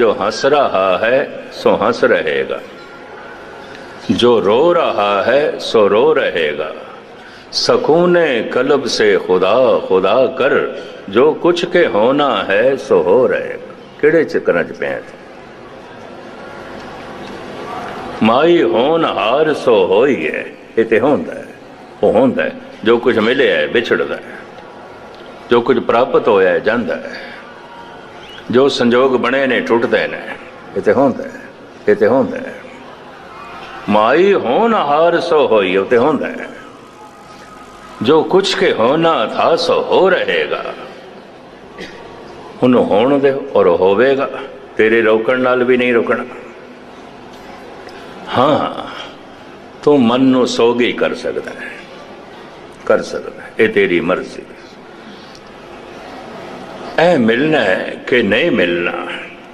जो हंस रहा है सो हंस रहेगा जो रो रहा है सो रो रहेगा सकून कलब से खुदा खुदा कर जो कुछ के होना है सो हो रहेगा ਕਿਹੜੇ ਚੱਕਰਾਂ 'ਚ ਪਿਆ ਤੂੰ ਮਾਈ ਹੋਣ ਹਾਰ ਸੋ ਹੋਈ ਹੈ ਇਹ ਤੇ ਹੁੰਦਾ ਹੈ ਉਹ ਹੁੰਦਾ ਹੈ ਜੋ ਕੁਝ ਮਿਲਿਆ ਹੈ ਵਿਛੜਦਾ ਹੈ ਜੋ ਕੁਝ ਪ੍ਰਾਪਤ ਹੋਇਆ ਹੈ ਜਾਂਦਾ ਹੈ ਜੋ ਸੰਜੋਗ ਬਣੇ ਨੇ, ਟੁੱਟਦੇ ਨੇ। ਇਹ ਤੇ ਹੁੰਦਾ ਹੈ ਇਹ ਤੇ ਹੁੰਦਾ। ਹੈ ਮਾਈ ਹੋਣ ਹਾਰ, ਸੋ ਹੋਈ, ਉਹ ਤੇ ਹੁੰਦਾ। ਹੈ ਜੋ ਕੁਛ ਕੇ ਹੋਣਾ ਥਾ, ਸੋ ਹੋ ਰਹੇਗਾ। ਉਹਨੂੰ ਹੋਣ ਦੇ ਔਰ ਉਹ ਹੋਵੇਗਾ। ਤੇਰੇ ਰੋਕਣ ਨਾਲ ਵੀ ਨਹੀਂ ਰੁਕਣਾ। ਹਾਂ, ਤੂੰ ਮਨ ਨੂੰ ਸੋਗੀ ਕਰ ਸਕਦਾ ਹੈ। ਕਰ ਸਕਦਾ ਇਹ ਤੇਰੀ ਮਰਜ਼ੀ। ਇਹ ਮਿਲਣਾ ਹੈ ਕਿ ਨਹੀਂ ਮਿਲਣਾ